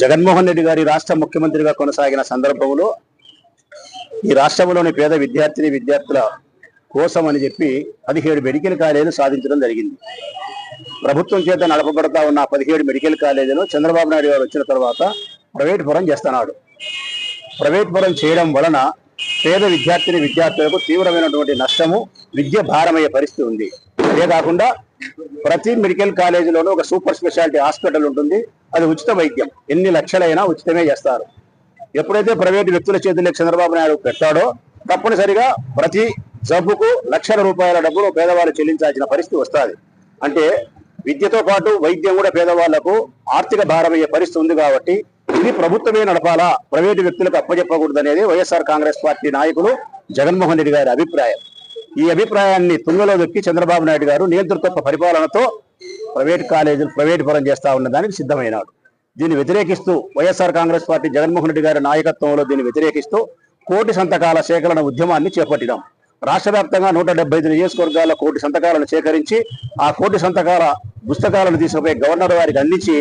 జగన్మోహన్ రెడ్డి గారి రాష్ట్ర ముఖ్యమంత్రిగా కొనసాగిన సందర్భంలో ఈ రాష్ట్రంలోని పేద విద్యార్థిని విద్యార్థుల కోసం అని చెప్పి పదిహేడు మెడికల్ కాలేజీలు సాధించడం జరిగింది. ప్రభుత్వం చేత నడపబడతా ఉన్న పదిహేడు మెడికల్ కాలేజీలు చంద్రబాబు నాయుడు గారు వచ్చిన తర్వాత ప్రైవేట్ పరం చేస్తున్నాడు. ప్రైవేట్ పరం చేయడం వలన పేద విద్యార్థిని విద్యార్థులకు తీవ్రమైనటువంటి నష్టము విద్య భారమయ్యే పరిస్థితి ఉంది. అదే కాకుండా ప్రతి మెడికల్ కాలేజీలోనూ ఒక సూపర్ స్పెషాలిటీ హాస్పిటల్ ఉంటుంది. అది ఉచిత వైద్యం. ఎన్ని లక్షలైనా ఉచితమే చేస్తారు. ఎప్పుడైతే ప్రైవేటు వ్యక్తుల చేతుల్లో చంద్రబాబు నాయుడు పెట్టాడో తప్పనిసరిగా ప్రతి జబ్బుకు లక్షల రూపాయల డబ్బులు పేదవాళ్ళు చెల్లించాల్సిన పరిస్థితి వస్తుంది. అంటే విద్యతో పాటు వైద్యం కూడా పేదవాళ్ళకు ఆర్థిక భారమయ్యే పరిస్థితి ఉంది కాబట్టి ఇది ప్రభుత్వమే నడపాలా? ప్రైవేటు వ్యక్తులకు అప్పచెప్పకూడదు అనేది వైఎస్ఆర్ కాంగ్రెస్ పార్టీ నాయకులు జగన్మోహన్ రెడ్డి గారి అభిప్రాయం. ఈ అభిప్రాయాన్ని తుంగలో దొక్కి చంద్రబాబు నాయుడు గారు నియంతృత్వ పరిపాలనతో ప్రైవేట్ కాలేజీలు ప్రైవేట్ పరం చేస్తా ఉన్న దానికి సిద్ధమైనాడు. దీన్ని వ్యతిరేకిస్తూ వైఎస్ఆర్ కాంగ్రెస్ పార్టీ జగన్మోహన్ రెడ్డి గారి నాయకత్వంలో దీన్ని వ్యతిరేకిస్తూ కోటి సంతకాల సేకరణ ఉద్యమాన్ని చేపట్టినాం. రాష్ట్ర వ్యాప్తంగా నూట డెబ్బై ఐదు నియోజకవర్గాల కోటి సంతకాలను సేకరించి ఆ కోటి సంతకాల పుస్తకాలను తీసుకుపోయి గవర్నర్ వారికి అందించి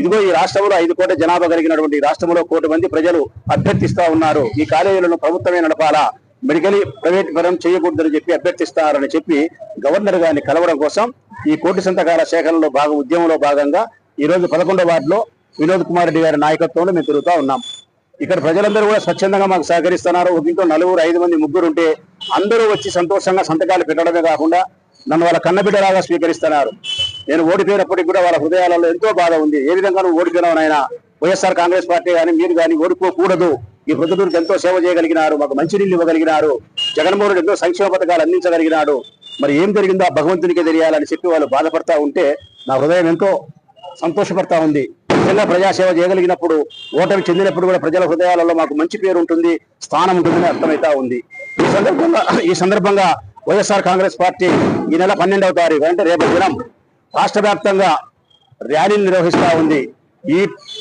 ఇదిగో ఈ రాష్ట్రంలో ఐదు కోట్ల జనాభా కలిగినటువంటి రాష్ట్రంలో కోటి మంది ప్రజలు అభ్యర్థిస్తా ఉన్నారు. ఈ కాలేజీలను ప్రభుత్వమే నడపాలా? మెడికల్ ప్రైవేట్ పరం చేయకూడదని చెప్పి అభ్యర్థిస్తారని చెప్పి గవర్నర్ గారిని కలవడం కోసం ఈ కోటి సంతకాల సేకరణలో భాగం ఉద్యమంలో భాగంగా ఈ రోజు పదకొండవ వార్డులో వినోద్ కుమార్ రెడ్డి గారి నాయకత్వంలో మేము తిరుగుతా ఉన్నాం. ఇక్కడ ప్రజలందరూ కూడా స్వచ్ఛందంగా మాకు సహకరిస్తున్నారు. ఒక ఇంట్లో నలుగురు ఐదు మంది ముగ్గురు ఉంటే అందరూ వచ్చి సంతోషంగా సంతకాలు పెట్టడమే కాకుండా నన్ను వాళ్ళ కన్నబిడ్డలాగా స్వీకరిస్తున్నారు. నేను ఓడిపోయినప్పటికీ కూడా వాళ్ళ హృదయాలలో ఎంతో బాధ ఉంది. ఏ విధంగా నువ్వు ఓడిపోయినావు నాయన? వైఎస్ఆర్ కాంగ్రెస్ పార్టీ కానీ మీరు కానీ ఓడిపోకూడదు. ఈ ప్రజలకు ఎంతో సేవ చేయగలిగినారు మాకు మంచినీళ్ళు ఇవ్వగలిగినారు జగన్మోహన్ ఎంతో సంక్షేమ పథకాలు అందించగలిగినాడు. మరి ఏం జరిగిందో ఆ భగవంతునికే తెలియాలని చెప్పి వాళ్ళు బాధపడతా ఉంటే నా హృదయం ఎంతో సంతోషపడతా ఉంది. నిజంగా ప్రజాసేవ చేయగలిగినప్పుడు ఓటమి చెందినప్పుడు కూడా ప్రజల హృదయాలలో మాకు మంచి పేరు ఉంటుంది స్థానం ఉంటుందని అర్థమవుతా ఉంది. ఈ సందర్భంగా ఈ సందర్భంగా వైఎస్ఆర్ కాంగ్రెస్ పార్టీ ఈ నెల పన్నెండవ తారీఖు అంటే రేపు దినం రాష్ట్ర వ్యాప్తంగా ర్యాలీలు నిర్వహిస్తా ఉంది. ఈ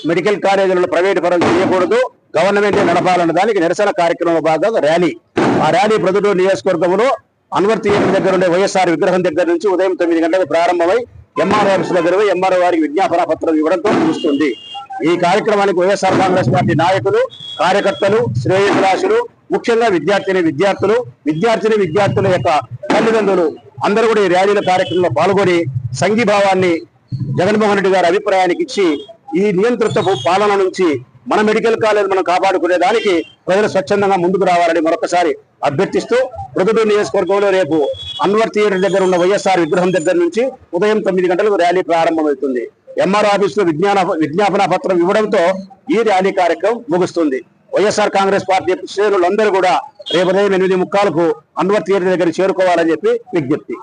మెడికల్ కాలేజీలను ప్రైవేట్ పరం చేయకూడదు గవర్నమెంట్ నడపాలన్న దానికి నిరసన కార్యక్రమంలో భాగంగా ర్యాలీ. ఆ ర్యాలీ ప్రొద్దుటూరు నియోజకవర్గంలో అన్వర్ థియేటర్ దగ్గర ఉండే వైఎస్ఆర్ విగ్రహం దగ్గర నుంచి ఉదయం తొమ్మిది గంటలకు ప్రారంభమై ఎంఆర్ ఆఫీస్ దగ్గర ఎంఆర్ఓ వారికి విజ్ఞాపన పత్రం ఇవ్వడంతో ముగుస్తుంది. ఈ కార్యక్రమానికి వైఎస్ఆర్ కాంగ్రెస్ పార్టీ నాయకులు కార్యకర్తలు శ్రేయభిలాషులు ముఖ్యంగా విద్యార్థిని విద్యార్థులు విద్యార్థిని విద్యార్థుల యొక్క తల్లిదండ్రులు అందరూ కూడా ఈ ర్యాలీల కార్యక్రమంలో పాల్గొని సంఘీభావాన్ని జగన్మోహన్ రెడ్డి గారి అభిప్రాయానికి ఇచ్చి ఈ నియంతృత్వపు పాలన నుంచి మన మెడికల్ కాలేజ్ మనం కాపాడుకునే దానికి ప్రజలు స్వచ్ఛందంగా ముందుకు రావాలని మరొకసారి అభ్యర్థిస్తూ ప్రొద్దుటూరు నియోజకవర్గంలో రేపు అన్వర్ థియేటర్ దగ్గర ఉన్న వైఎస్ఆర్ విగ్రహం దగ్గర నుంచి ఉదయం తొమ్మిది గంటలకు ర్యాలీ ప్రారంభమవుతుంది. ఎంఆర్ ఆఫీస్లో విజ్ఞాన విజ్ఞాపన పత్రం ఇవ్వడంతో ఈ ర్యాలీ కార్యక్రమం ముగుస్తుంది. వైఎస్ఆర్ కాంగ్రెస్ పార్టీ శ్రేణులందరూ కూడా రేపు ఉదయం ఎనిమిది ముక్కాలకు అన్వర్ థియేటర్ దగ్గర చేరుకోవాలని చెప్పి విజ్ఞప్తి.